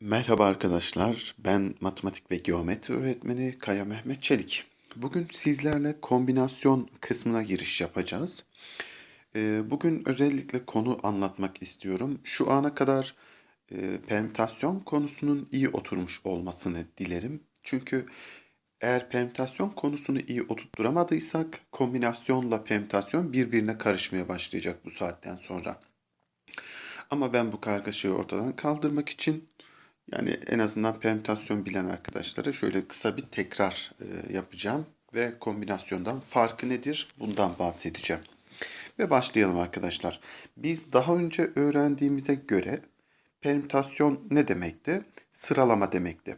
Merhaba arkadaşlar, ben matematik ve geometri öğretmeni Kaya Mehmet Çelik. Bugün sizlerle kombinasyon kısmına giriş yapacağız. Ee, Bugün özellikle konu anlatmak istiyorum. Şu ana kadar e, permütasyon konusunun iyi oturmuş olmasını dilerim. Çünkü eğer permütasyon konusunu iyi oturtturamadıysak kombinasyonla permütasyon birbirine karışmaya başlayacak bu saatten sonra. Ama ben bu kargaşayı ortadan kaldırmak için yani en azından permütasyon bilen arkadaşlara şöyle kısa bir tekrar e, yapacağım ve kombinasyondan farkı nedir bundan bahsedeceğim. Ve başlayalım arkadaşlar. Biz daha önce öğrendiğimize göre permütasyon ne demekti? Sıralama demekti.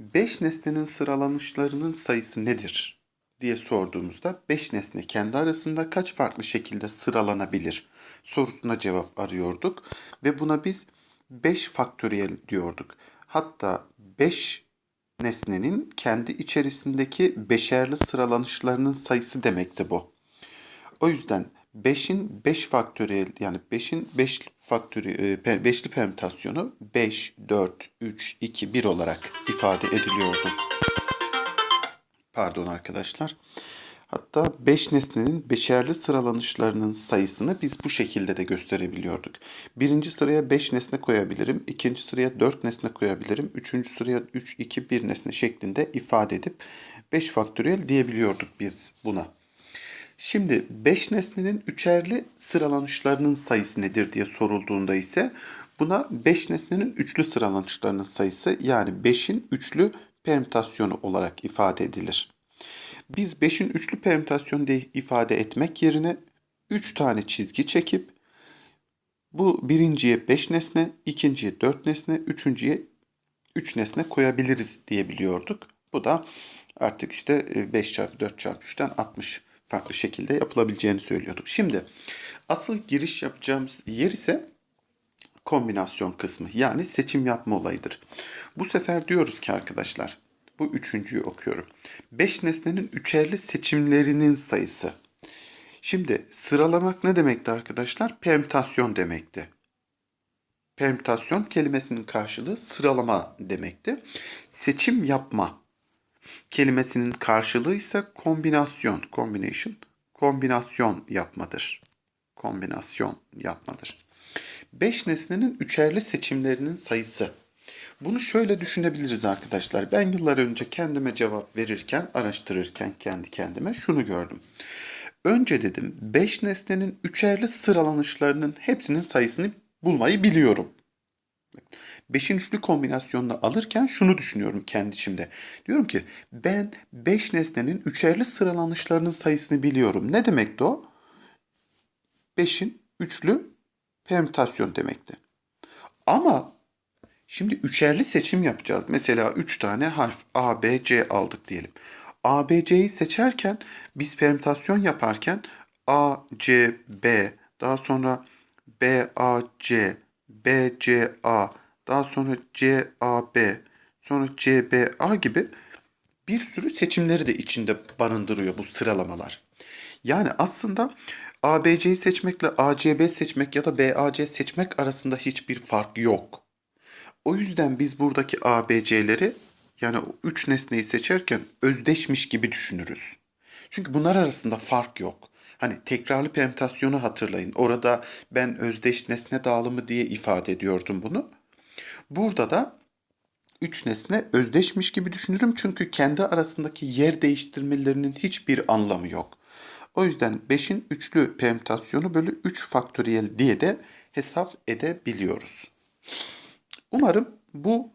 5 nesnenin sıralanışlarının sayısı nedir diye sorduğumuzda 5 nesne kendi arasında kaç farklı şekilde sıralanabilir sorusuna cevap arıyorduk ve buna biz 5 faktöriyel diyorduk. Hatta 5 nesnenin kendi içerisindeki beşerli sıralanışlarının sayısı demekti bu. O yüzden 5'in 5 faktöriyel yani 5'in 5 faktöriyel beşli permütasyonu 5 4 3 2 1 olarak ifade ediliyordu. Pardon arkadaşlar. Hatta 5 nesnenin beşerli sıralanışlarının sayısını biz bu şekilde de gösterebiliyorduk. Birinci sıraya 5 nesne koyabilirim, ikinci sıraya 4 nesne koyabilirim, üçüncü sıraya 3, 2, 1 nesne şeklinde ifade edip 5 faktöriyel diyebiliyorduk biz buna. Şimdi 5 nesnenin üçerli sıralanışlarının sayısı nedir diye sorulduğunda ise buna 5 nesnenin üçlü sıralanışlarının sayısı yani 5'in üçlü permütasyonu olarak ifade edilir. Biz 5'in üçlü permütasyonu diye ifade etmek yerine 3 tane çizgi çekip bu birinciye 5 nesne, ikinciye 4 nesne, üçüncüye 3 nesne koyabiliriz diyebiliyorduk. Bu da artık işte 5 çarpı 4 çarpı 3'ten 60 farklı şekilde yapılabileceğini söylüyorduk. Şimdi asıl giriş yapacağımız yer ise kombinasyon kısmı yani seçim yapma olayıdır. Bu sefer diyoruz ki arkadaşlar bu üçüncüyü okuyorum. Beş nesnenin üçerli seçimlerinin sayısı. Şimdi sıralamak ne demekti arkadaşlar? Permütasyon demekti. Permütasyon kelimesinin karşılığı sıralama demekti. Seçim yapma kelimesinin karşılığı ise kombinasyon, combination, kombinasyon yapmadır. Kombinasyon yapmadır. Beş nesnenin üçerli seçimlerinin sayısı. Bunu şöyle düşünebiliriz arkadaşlar. Ben yıllar önce kendime cevap verirken, araştırırken kendi kendime şunu gördüm. Önce dedim 5 nesnenin üçerli sıralanışlarının hepsinin sayısını bulmayı biliyorum. 5'in üçlü kombinasyonunu alırken şunu düşünüyorum kendi içimde. Diyorum ki ben 5 nesnenin üçerli sıralanışlarının sayısını biliyorum. Ne demekti o? 5'in üçlü permütasyon demekti. Ama Şimdi üçerli seçim yapacağız. Mesela üç tane harf A, B, C aldık diyelim. A, B, C'yi seçerken biz permütasyon yaparken A, C, B, daha sonra B, A, C, B, C, A, daha sonra C, A, B, sonra C, B, A gibi bir sürü seçimleri de içinde barındırıyor bu sıralamalar. Yani aslında ABC'yi seçmekle ACB seçmek ya da BAC seçmek arasında hiçbir fark yok. O yüzden biz buradaki ABC'leri yani o üç nesneyi seçerken özdeşmiş gibi düşünürüz. Çünkü bunlar arasında fark yok. Hani tekrarlı permütasyonu hatırlayın. Orada ben özdeş nesne dağılımı diye ifade ediyordum bunu. Burada da üç nesne özdeşmiş gibi düşünürüm çünkü kendi arasındaki yer değiştirmelerinin hiçbir anlamı yok. O yüzden 5'in üçlü permütasyonu bölü 3 faktöriyel diye de hesap edebiliyoruz. Umarım bu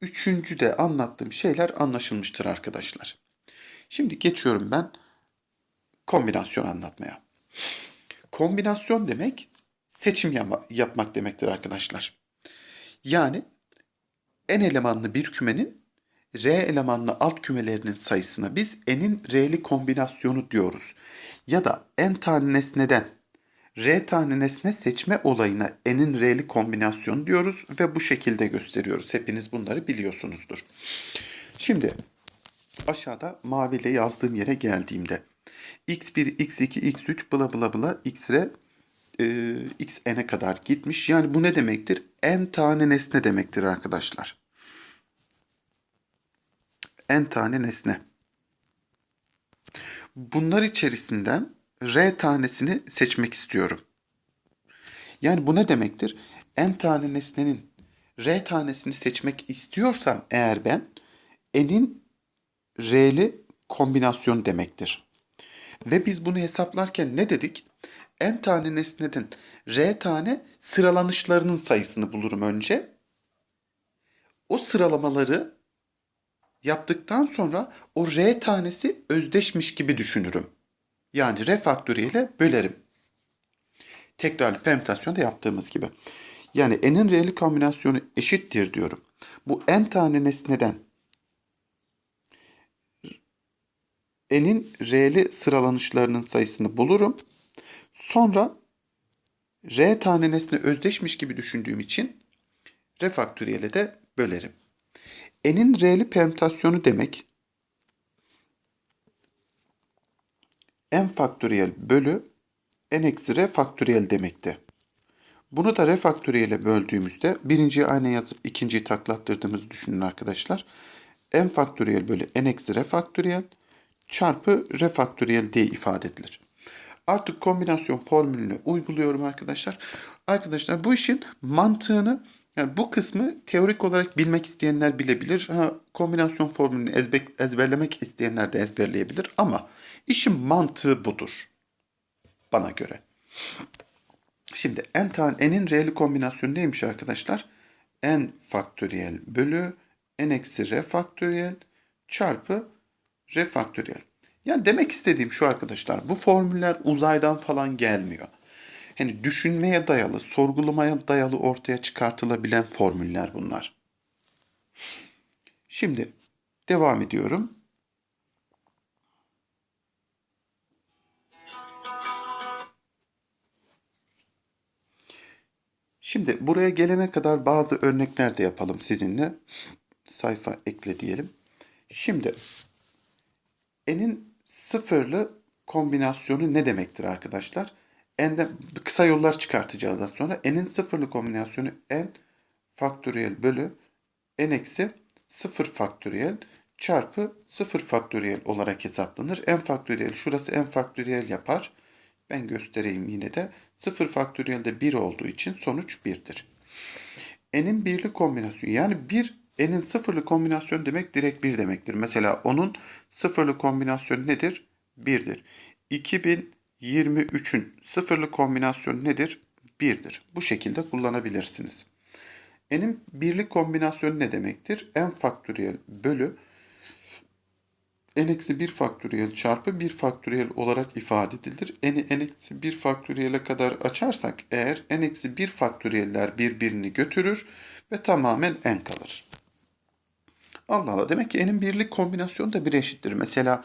üçüncü de anlattığım şeyler anlaşılmıştır arkadaşlar. Şimdi geçiyorum ben kombinasyon anlatmaya. Kombinasyon demek seçim yapmak demektir arkadaşlar. Yani n elemanlı bir kümenin r elemanlı alt kümelerinin sayısına biz n'in r'li kombinasyonu diyoruz. Ya da n tane nesneden R tane nesne seçme olayına n'in r'li kombinasyonu diyoruz ve bu şekilde gösteriyoruz. Hepiniz bunları biliyorsunuzdur. Şimdi aşağıda maviyle yazdığım yere geldiğimde x1, x2, x3 bla bla bla xr e, x n'e kadar gitmiş. Yani bu ne demektir? n tane nesne demektir arkadaşlar. n tane nesne. Bunlar içerisinden r tanesini seçmek istiyorum. Yani bu ne demektir? n tane nesnenin r tanesini seçmek istiyorsam eğer ben n'in r'li kombinasyon demektir. Ve biz bunu hesaplarken ne dedik? n tane nesneden r tane sıralanışlarının sayısını bulurum önce. O sıralamaları yaptıktan sonra o r tanesi özdeşmiş gibi düşünürüm. Yani r faktöriyele bölerim. Tekrarlı permütasyonda yaptığımız gibi. Yani n'in r'li kombinasyonu eşittir diyorum. Bu n tane nesneden n'in r'li sıralanışlarının sayısını bulurum. Sonra r tane nesne özdeşmiş gibi düşündüğüm için r faktöriyele de bölerim. n'in r'li permütasyonu demek n faktöriyel bölü n eksi r faktöriyel demekti. Bunu da r faktöriyele böldüğümüzde birinciyi aynı yazıp ikinciyi taklattırdığımızı düşünün arkadaşlar. n faktöriyel bölü n eksi r faktöriyel çarpı r faktöriyel diye ifade edilir. Artık kombinasyon formülünü uyguluyorum arkadaşlar. Arkadaşlar bu işin mantığını yani bu kısmı teorik olarak bilmek isteyenler bilebilir. Ha, kombinasyon formülünü ezbe, ezberlemek isteyenler de ezberleyebilir ama işin mantığı budur. Bana göre. Şimdi n tane n'in r'li kombinasyonu neymiş arkadaşlar? n faktöriyel bölü n eksi r faktöriyel çarpı r faktöriyel. Yani demek istediğim şu arkadaşlar bu formüller uzaydan falan gelmiyor. Hani düşünmeye dayalı, sorgulamaya dayalı ortaya çıkartılabilen formüller bunlar. Şimdi devam ediyorum. Şimdi buraya gelene kadar bazı örnekler de yapalım sizinle. Sayfa ekle diyelim. Şimdi n'in sıfırlı kombinasyonu ne demektir arkadaşlar? n'den kısa yollar çıkartacağız daha sonra. n'in sıfırlı kombinasyonu n faktöriyel bölü n eksi sıfır faktöriyel çarpı sıfır faktöriyel olarak hesaplanır. n faktöriyel şurası n faktöriyel yapar. Ben göstereyim yine de. 0 faktöriyel de 1 olduğu için sonuç 1'dir. n'in birli kombinasyonu yani 1 n'in sıfırlı kombinasyonu demek direkt 1 demektir. Mesela onun sıfırlı kombinasyonu nedir? 1'dir. 2023'ün sıfırlı kombinasyonu nedir? 1'dir. Bu şekilde kullanabilirsiniz. n'in birli kombinasyonu ne demektir? n faktöriyel bölü n eksi 1 faktöriyel çarpı 1 faktöriyel olarak ifade edilir. n'i n eksi 1 faktöriyele kadar açarsak eğer n eksi 1 faktöriyeller birbirini götürür ve tamamen n kalır. Allah Allah demek ki n'in birlik kombinasyonu da bir eşittir. Mesela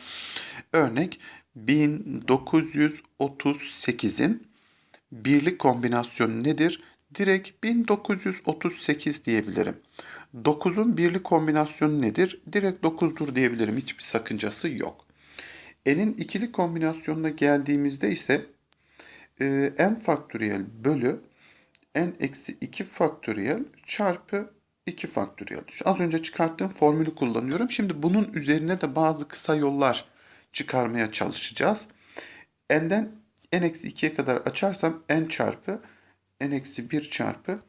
örnek 1938'in birlik kombinasyonu nedir? Direkt 1938 diyebilirim. 9'un birli kombinasyonu nedir? Direkt 9'dur diyebilirim. Hiçbir sakıncası yok. N'in ikili kombinasyonuna geldiğimizde ise e, n faktöriyel bölü n eksi 2 faktöriyel çarpı 2 faktöriyel. Az önce çıkarttığım formülü kullanıyorum. Şimdi bunun üzerine de bazı kısa yollar çıkarmaya çalışacağız. n'den n eksi 2'ye kadar açarsam n çarpı n eksi 1 çarpı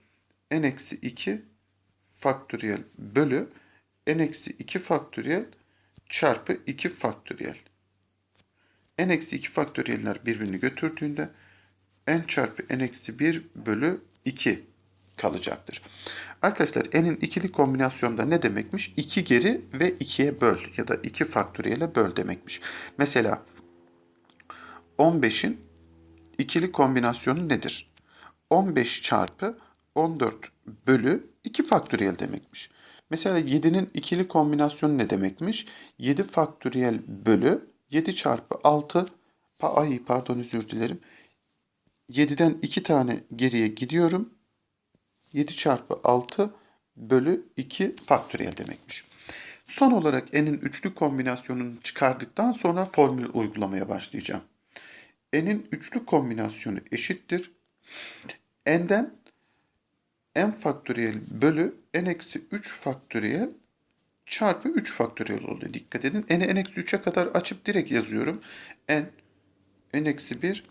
n eksi 2 faktöriyel bölü n eksi 2 faktöriyel çarpı 2 faktöriyel. n eksi 2 faktöriyeller birbirini götürdüğünde n çarpı n eksi 1 bölü 2 kalacaktır. Arkadaşlar n'in ikili kombinasyonda ne demekmiş? 2 geri ve 2'ye böl ya da 2 faktöriyele böl demekmiş. Mesela 15'in ikili kombinasyonu nedir? 15 çarpı 14 bölü 2 faktöriyel demekmiş. Mesela 7'nin ikili kombinasyonu ne demekmiş? 7 faktöriyel bölü 7 çarpı 6 ay pardon özür dilerim. 7'den 2 tane geriye gidiyorum. 7 çarpı 6 bölü 2 faktöriyel demekmiş. Son olarak n'in üçlü kombinasyonunu çıkardıktan sonra formül uygulamaya başlayacağım. n'in üçlü kombinasyonu eşittir. n'den n faktöriyel bölü n eksi 3 faktöriyel çarpı 3 faktöriyel oluyor. Dikkat edin. n'i n eksi 3'e kadar açıp direkt yazıyorum. n, n eksi 1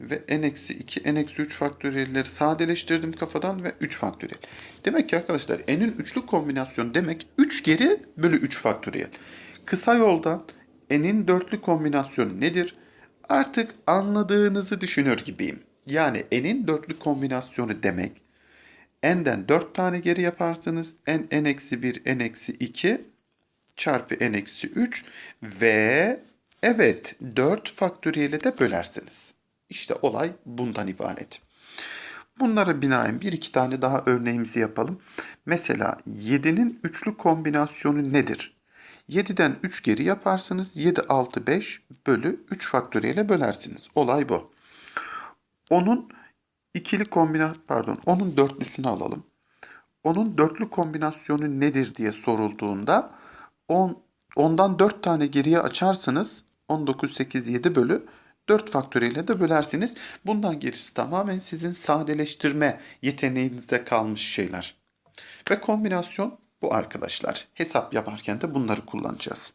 ve n eksi 2, n eksi 3 faktöriyelleri sadeleştirdim kafadan ve 3 faktöriyel. Demek ki arkadaşlar n'in üçlü kombinasyonu demek 3 geri bölü 3 faktöriyel. Kısa yoldan n'in dörtlü kombinasyonu nedir? Artık anladığınızı düşünür gibiyim. Yani n'in dörtlü kombinasyonu demek n'den 4 tane geri yaparsınız. n, n eksi 1, n eksi 2 çarpı n eksi 3 ve evet 4 faktöriyele de bölersiniz. İşte olay bundan ibaret. Bunlara binaen bir iki tane daha örneğimizi yapalım. Mesela 7'nin üçlü kombinasyonu nedir? 7'den 3 geri yaparsınız. 7, 6, 5 bölü 3 faktöriyele bölersiniz. Olay bu. Onun ikili kombinasyon pardon onun dörtlüsünü alalım. Onun dörtlü kombinasyonu nedir diye sorulduğunda 10 ondan 4 tane geriye açarsınız. 19, 8, 7 bölü 4 faktöriyele de bölersiniz. Bundan gerisi tamamen sizin sadeleştirme yeteneğinizde kalmış şeyler. Ve kombinasyon bu arkadaşlar. Hesap yaparken de bunları kullanacağız.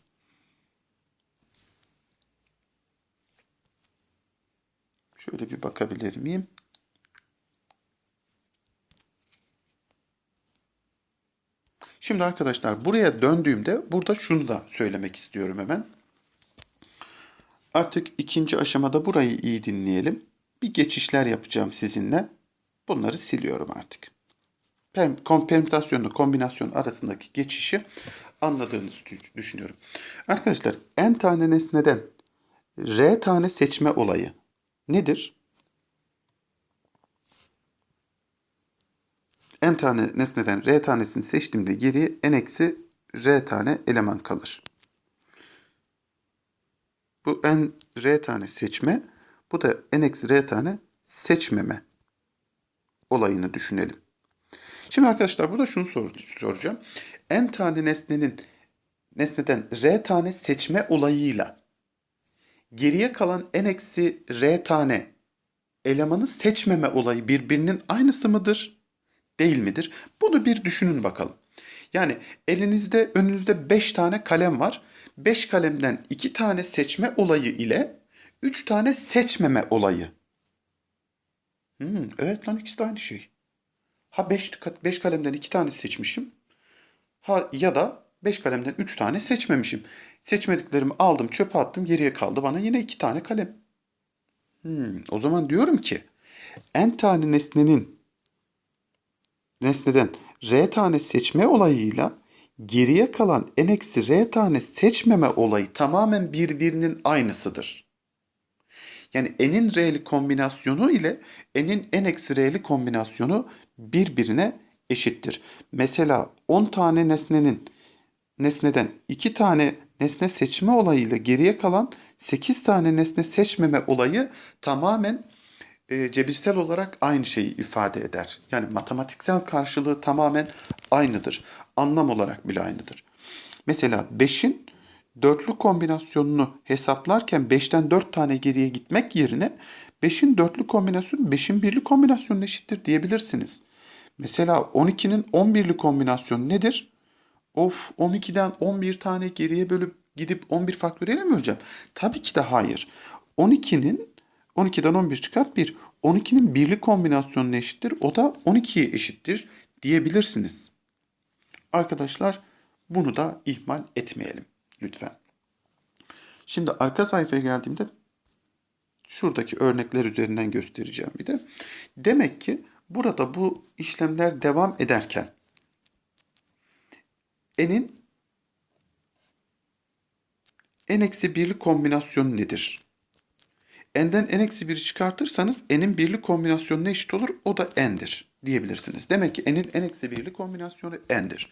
Şöyle bir bakabilir miyim? Şimdi arkadaşlar buraya döndüğümde burada şunu da söylemek istiyorum hemen. Artık ikinci aşamada burayı iyi dinleyelim. Bir geçişler yapacağım sizinle. Bunları siliyorum artık. Perm- Permütasyonla kombinasyon arasındaki geçişi anladığınızı düşünüyorum. Arkadaşlar n tane nesneden r tane seçme olayı nedir? N tane nesneden r tanesini seçtiğimde geriye n eksi r tane eleman kalır. Bu n r tane seçme, bu da n eksi r tane seçmeme olayını düşünelim. Şimdi arkadaşlar burada şunu sor soracağım. n tane nesnenin nesneden r tane seçme olayıyla geriye kalan n eksi r tane elemanı seçmeme olayı birbirinin aynısı mıdır? Değil midir? Bunu bir düşünün bakalım. Yani elinizde önünüzde 5 tane kalem var. 5 kalemden 2 tane seçme olayı ile 3 tane seçmeme olayı. Hmm, evet lan ikisi de aynı şey. Ha 5 5 kalemden 2 tane seçmişim. Ha ya da 5 kalemden 3 tane seçmemişim. Seçmediklerimi aldım, çöpe attım, geriye kaldı bana yine 2 tane kalem. Hmm, o zaman diyorum ki n tane nesnenin nesneden r tane seçme olayıyla geriye kalan n eksi r tane seçmeme olayı tamamen birbirinin aynısıdır. Yani n'in r'li kombinasyonu ile n'in n eksi r'li kombinasyonu birbirine eşittir. Mesela 10 tane nesnenin nesneden 2 tane nesne seçme olayıyla geriye kalan 8 tane nesne seçmeme olayı tamamen e, cebirsel olarak aynı şeyi ifade eder. Yani matematiksel karşılığı tamamen aynıdır. Anlam olarak bile aynıdır. Mesela 5'in dörtlü kombinasyonunu hesaplarken 5'ten 4 tane geriye gitmek yerine 5'in dörtlü kombinasyonu 5'in birli kombinasyonuna eşittir diyebilirsiniz. Mesela 12'nin 11'li kombinasyonu nedir? Of 12'den 11 tane geriye bölüp gidip 11 faktöriyel mi öleceğim? Tabii ki de hayır. 12'nin 12'den 11 çıkar 1. 12'nin birli kombinasyonuna eşittir. O da 12'ye eşittir diyebilirsiniz. Arkadaşlar bunu da ihmal etmeyelim lütfen. Şimdi arka sayfaya geldiğimde şuradaki örnekler üzerinden göstereceğim bir de. Demek ki burada bu işlemler devam ederken n'in n eksi birli kombinasyonu nedir? N'den n-1'i çıkartırsanız n'in birli kombinasyonu ne eşit olur? O da n'dir diyebilirsiniz. Demek ki n'in n-1'li kombinasyonu n'dir.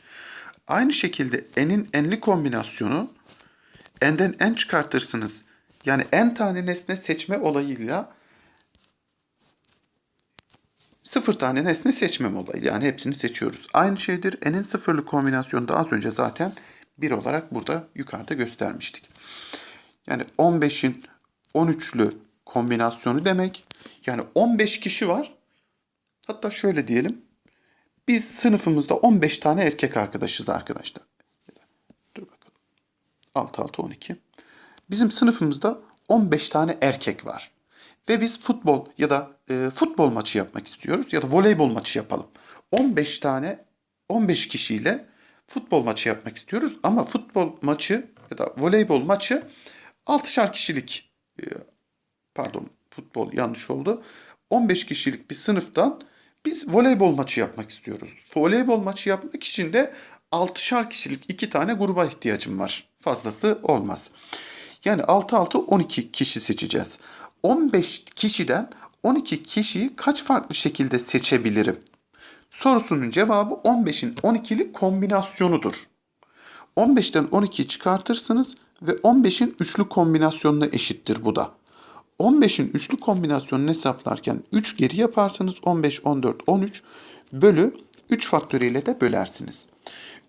Aynı şekilde n'in n'li kombinasyonu n'den n çıkartırsınız. Yani n tane nesne seçme olayıyla sıfır tane nesne seçmem olayı. Yani hepsini seçiyoruz. Aynı şeydir. N'in sıfırlı kombinasyonu da az önce zaten bir olarak burada yukarıda göstermiştik. Yani 15'in 13'lü kombinasyonu demek. Yani 15 kişi var. Hatta şöyle diyelim. Biz sınıfımızda 15 tane erkek arkadaşız arkadaşlar. Dur bakalım. 6 6 12. Bizim sınıfımızda 15 tane erkek var. Ve biz futbol ya da e, futbol maçı yapmak istiyoruz ya da voleybol maçı yapalım. 15 tane 15 kişiyle futbol maçı yapmak istiyoruz ama futbol maçı ya da voleybol maçı 6'şar kişilik e, pardon futbol yanlış oldu. 15 kişilik bir sınıftan biz voleybol maçı yapmak istiyoruz. Voleybol maçı yapmak için de 6'şar kişilik iki tane gruba ihtiyacım var. Fazlası olmaz. Yani 6 6 12 kişi seçeceğiz. 15 kişiden 12 kişiyi kaç farklı şekilde seçebilirim? Sorusunun cevabı 15'in 12'li kombinasyonudur. 15'ten 12'yi çıkartırsınız ve 15'in üçlü kombinasyonuna eşittir bu da. 15'in üçlü kombinasyonunu hesaplarken 3 geri yaparsanız 15, 14, 13 bölü 3 faktöriyel de bölersiniz.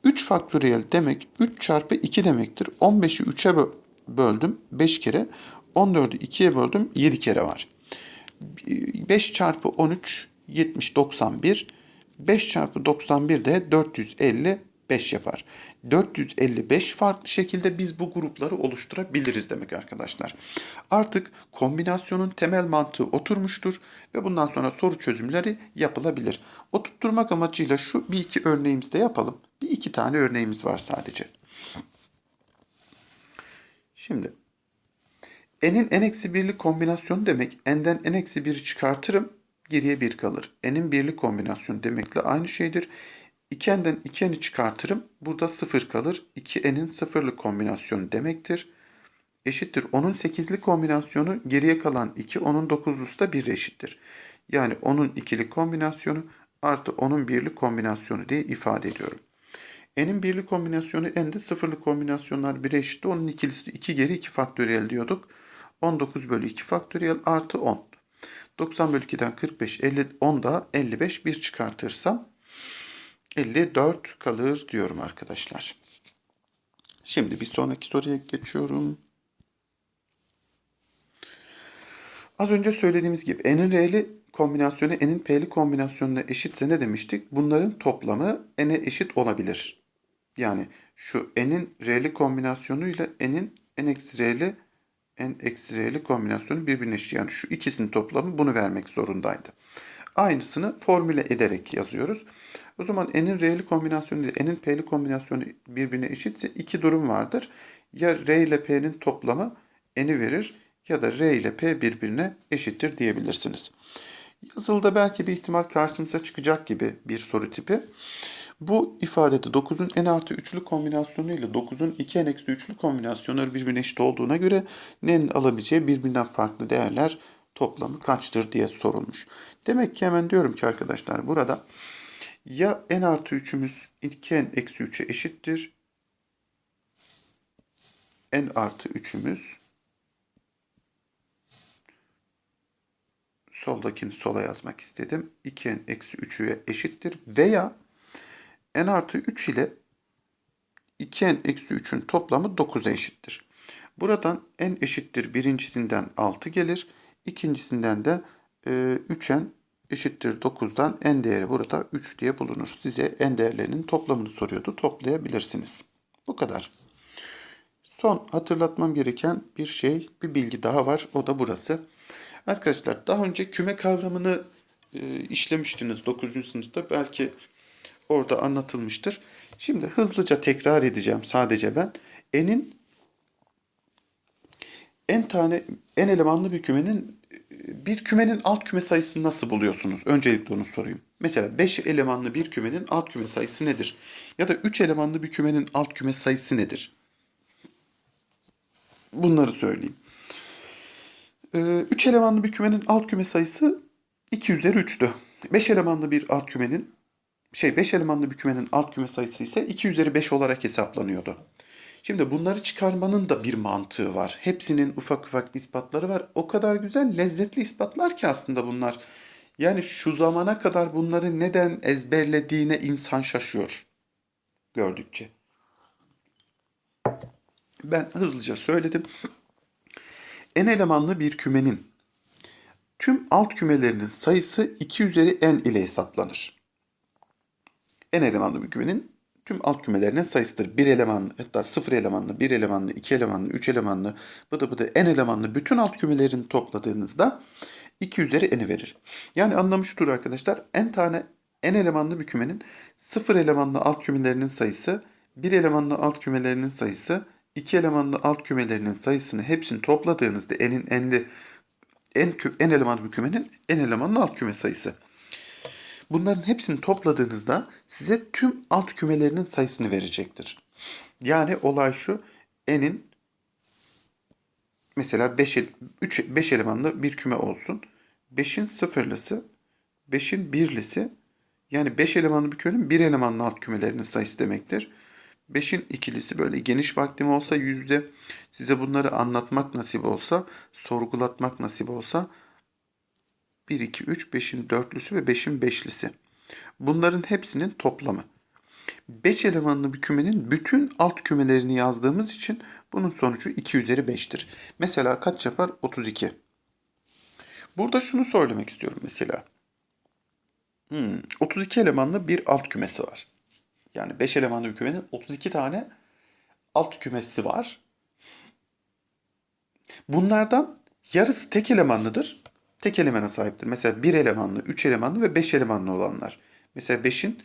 3 faktöriyel demek 3 çarpı 2 demektir. 15'i 3'e böldüm 5 kere. 14'ü 2'ye böldüm 7 kere var. 5 çarpı 13 70 91. 5 çarpı 91 de 455 yapar. 455 farklı şekilde biz bu grupları oluşturabiliriz demek arkadaşlar. Artık kombinasyonun temel mantığı oturmuştur ve bundan sonra soru çözümleri yapılabilir. Oturtturmak amacıyla şu bir iki örneğimizde yapalım. Bir iki tane örneğimiz var sadece. Şimdi n'in n eksi birli kombinasyonu demek n'den n eksi 1'i çıkartırım geriye 1 kalır. n'in birli kombinasyonu demekle aynı şeydir. 2n'den 2n'i çıkartırım. Burada 0 kalır. 2n'in sıfırlı kombinasyonu demektir. Eşittir. Onun 8'li kombinasyonu geriye kalan 2. Onun 9'lusu da 1 eşittir. Yani onun ikili kombinasyonu artı onun birli kombinasyonu diye ifade ediyorum. N'in birli kombinasyonu n'de sıfırlı kombinasyonlar 1'e eşitti. Onun ikilisi 2 geri 2 faktöriyel diyorduk. 19 bölü 2 faktöriyel artı 10. 90 bölü 2'den 45, 50, 10 da 55 bir çıkartırsam 54 kalır diyorum arkadaşlar. Şimdi bir sonraki soruya geçiyorum. Az önce söylediğimiz gibi n'in r'li kombinasyonu n'in p'li kombinasyonuna eşitse ne demiştik? Bunların toplamı n'e eşit olabilir. Yani şu n'in r'li kombinasyonu ile n'in n eksi r'li n eksi r'li kombinasyonu birbirine eşit. Yani şu ikisinin toplamı bunu vermek zorundaydı. Aynısını formüle ederek yazıyoruz. O zaman n'in r'li kombinasyonu ile n'in p'li kombinasyonu birbirine eşitse iki durum vardır. Ya r ile p'nin toplamı n'i verir ya da r ile p birbirine eşittir diyebilirsiniz. Yazılıda belki bir ihtimal karşımıza çıkacak gibi bir soru tipi. Bu ifadede 9'un n artı 3'lü kombinasyonu ile 9'un 2n eksi 3'lü kombinasyonları birbirine eşit olduğuna göre n'nin alabileceği birbirinden farklı değerler toplamı kaçtır diye sorulmuş. Demek ki hemen diyorum ki arkadaşlar burada ya n artı 3'ümüz 2n eksi 3'e eşittir. n artı 3'ümüz soldakini sola yazmak istedim. 2n eksi 3'e eşittir. Veya n artı 3 ile 2n eksi 3'ün toplamı 9'a eşittir. Buradan n eşittir birincisinden 6 gelir. İkincisinden de e, 3n eşittir 9'dan n değeri burada 3 diye bulunur. Size n değerlerinin toplamını soruyordu. Toplayabilirsiniz. Bu kadar. Son hatırlatmam gereken bir şey, bir bilgi daha var. O da burası. Arkadaşlar daha önce küme kavramını e, işlemiştiniz 9. sınıfta. Belki orada anlatılmıştır. Şimdi hızlıca tekrar edeceğim sadece ben. N'in n tane n elemanlı bir kümenin bir kümenin alt küme sayısını nasıl buluyorsunuz? Öncelikle onu sorayım. Mesela 5 elemanlı bir kümenin alt küme sayısı nedir? Ya da 3 elemanlı bir kümenin alt küme sayısı nedir? Bunları söyleyeyim. 3 elemanlı bir kümenin alt küme sayısı 2 üzeri 3'tü. 5 elemanlı bir alt kümenin şey 5 elemanlı bir kümenin alt küme sayısı ise 2 üzeri 5 olarak hesaplanıyordu. Şimdi bunları çıkarmanın da bir mantığı var. Hepsinin ufak ufak ispatları var. O kadar güzel, lezzetli ispatlar ki aslında bunlar. Yani şu zamana kadar bunları neden ezberlediğine insan şaşıyor gördükçe. Ben hızlıca söyledim. En elemanlı bir kümenin tüm alt kümelerinin sayısı 2 üzeri n ile hesaplanır. n elemanlı bir kümenin tüm alt kümelerinin sayısıdır. 1 elemanlı, hatta 0 elemanlı, 1 elemanlı, 2 elemanlı, 3 elemanlı, bıdı bıdı n elemanlı bütün alt kümelerini topladığınızda 2 üzeri n'i verir. Yani anlamı şudur arkadaşlar. n tane n elemanlı bir kümenin 0 elemanlı alt kümelerinin sayısı, 1 elemanlı alt kümelerinin sayısı, 2 elemanlı alt kümelerinin sayısını hepsini topladığınızda n'in n'li n, kü- n elemanlı bir kümenin n elemanlı alt küme sayısı. Bunların hepsini topladığınızda size tüm alt kümelerinin sayısını verecektir. Yani olay şu. N'in mesela 5 3 5 elemanlı bir küme olsun. 5'in sıfırlısı, 5'in birlisi yani 5 elemanlı bir kümenin 1 elemanlı alt kümelerinin sayısı demektir. 5'in ikilisi böyle geniş vaktim olsa yüzde size bunları anlatmak nasip olsa, sorgulatmak nasip olsa 1, 2, 3, 5'in dörtlüsü ve 5'in beşlisi. Bunların hepsinin toplamı. 5 elemanlı bir kümenin bütün alt kümelerini yazdığımız için bunun sonucu 2 üzeri 5'tir. Mesela kaç yapar? 32. Burada şunu söylemek istiyorum mesela. Hmm, 32 elemanlı bir alt kümesi var. Yani 5 elemanlı bir kümenin 32 tane alt kümesi var. Bunlardan yarısı tek elemanlıdır. Tek elemana sahiptir. Mesela 1 elemanlı, 3 elemanlı ve 5 elemanlı olanlar. Mesela 5'in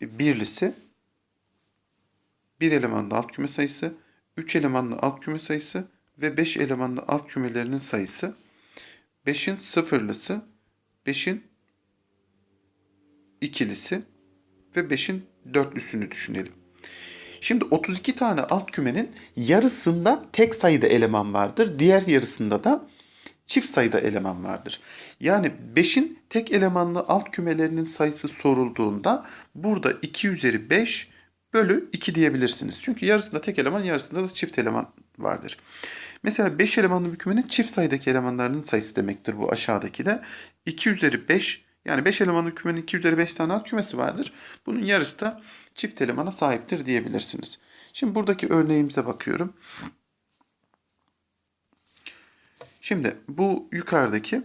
birlisi 1 elemanlı alt küme sayısı, 3 elemanlı alt küme sayısı ve 5 elemanlı alt kümelerinin sayısı. 5'in sıfırlısı, 5'in ikilisi ve 5'in dörtlüsünü düşünelim. Şimdi 32 tane alt kümenin yarısında tek sayıda eleman vardır. Diğer yarısında da çift sayıda eleman vardır. Yani 5'in tek elemanlı alt kümelerinin sayısı sorulduğunda burada 2 üzeri 5 bölü 2 diyebilirsiniz. Çünkü yarısında tek eleman yarısında da çift eleman vardır. Mesela 5 elemanlı bir kümenin çift sayıdaki elemanlarının sayısı demektir bu aşağıdaki de. 2 üzeri 5 yani 5 elemanlı kümenin 2 üzeri 5 tane alt kümesi vardır. Bunun yarısı da çift elemana sahiptir diyebilirsiniz. Şimdi buradaki örneğimize bakıyorum. Şimdi bu yukarıdaki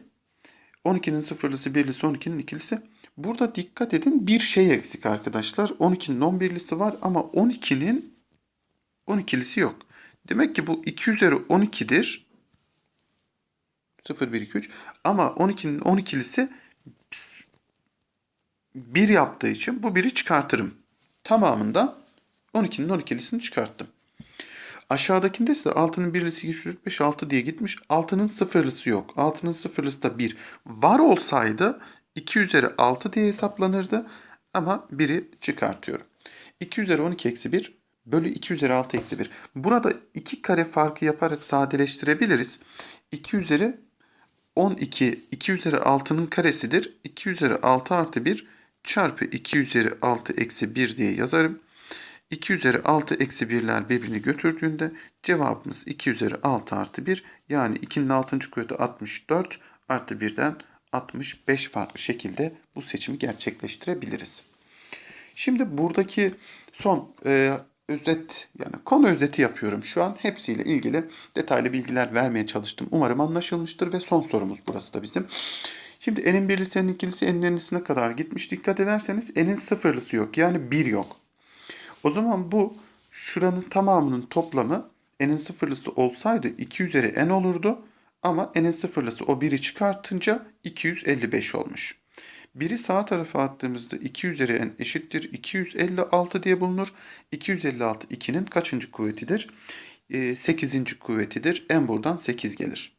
12'nin sıfırlısı, birlisi, 12'nin ikilisi. Burada dikkat edin bir şey eksik arkadaşlar. 12'nin 11'lisi var ama 12'nin 12'lisi yok. Demek ki bu 2 üzeri 12'dir. 0, 1, 2, 3. Ama 12'nin 12'lisi 1 yaptığı için bu 1'i çıkartırım. Tamamında 12'nin 12'lisini çıkarttım. Aşağıdakinde ise 6'nın birlisi 2, 3, 5, 6 diye gitmiş. 6'nın sıfırlısı yok. 6'nın sıfırlısı da 1. Var olsaydı 2 üzeri 6 diye hesaplanırdı. Ama 1'i çıkartıyorum. 2 üzeri 12 eksi 1 bölü 2 üzeri 6 eksi 1. Burada 2 kare farkı yaparak sadeleştirebiliriz. 2 üzeri 12 2 üzeri 6'nın karesidir. 2 üzeri 6 artı 1 çarpı 2 üzeri 6 eksi 1 diye yazarım. 2 üzeri 6 eksi 1'ler birbirini götürdüğünde cevabımız 2 üzeri 6 artı 1 yani 2'nin 6. kuvveti 64 artı 1'den 65 farklı şekilde bu seçimi gerçekleştirebiliriz. Şimdi buradaki son e, özet yani konu özeti yapıyorum şu an. Hepsiyle ilgili detaylı bilgiler vermeye çalıştım. Umarım anlaşılmıştır ve son sorumuz burası da bizim. Şimdi n'in birlisi, n'in ikilisi, n'in enlisine kadar gitmiş. Dikkat ederseniz n'in sıfırlısı yok. Yani 1 yok. O zaman bu şuranın tamamının toplamı n'in sıfırlısı olsaydı 2 üzeri n olurdu. Ama n'in sıfırlısı o 1'i çıkartınca 255 olmuş. 1'i sağ tarafa attığımızda 2 üzeri n eşittir 256 diye bulunur. 256 2'nin kaçıncı kuvvetidir? 8. kuvvetidir. n buradan 8 gelir.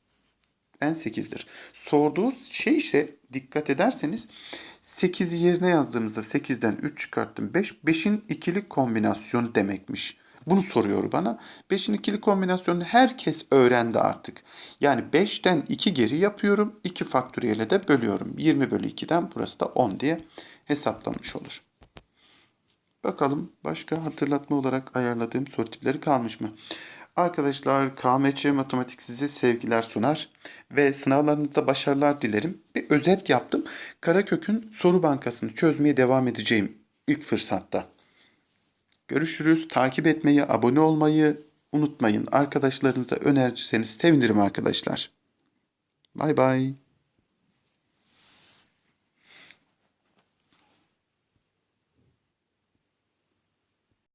n 8'dir. Sorduğu şey ise dikkat ederseniz 8'i yerine yazdığımızda 8'den 3 çıkarttım 5. 5'in ikili kombinasyonu demekmiş. Bunu soruyor bana. 5'in ikili kombinasyonunu herkes öğrendi artık. Yani 5'ten 2 geri yapıyorum. 2 faktöriyele de bölüyorum. 20 bölü 2'den burası da 10 diye hesaplanmış olur. Bakalım başka hatırlatma olarak ayarladığım soru tipleri kalmış mı? Arkadaşlar KMÇ Matematik size sevgiler sunar ve sınavlarınızda başarılar dilerim. Bir özet yaptım. Karakök'ün soru bankasını çözmeye devam edeceğim ilk fırsatta. Görüşürüz. Takip etmeyi, abone olmayı unutmayın. Arkadaşlarınıza önerirseniz sevinirim arkadaşlar. Bay bay.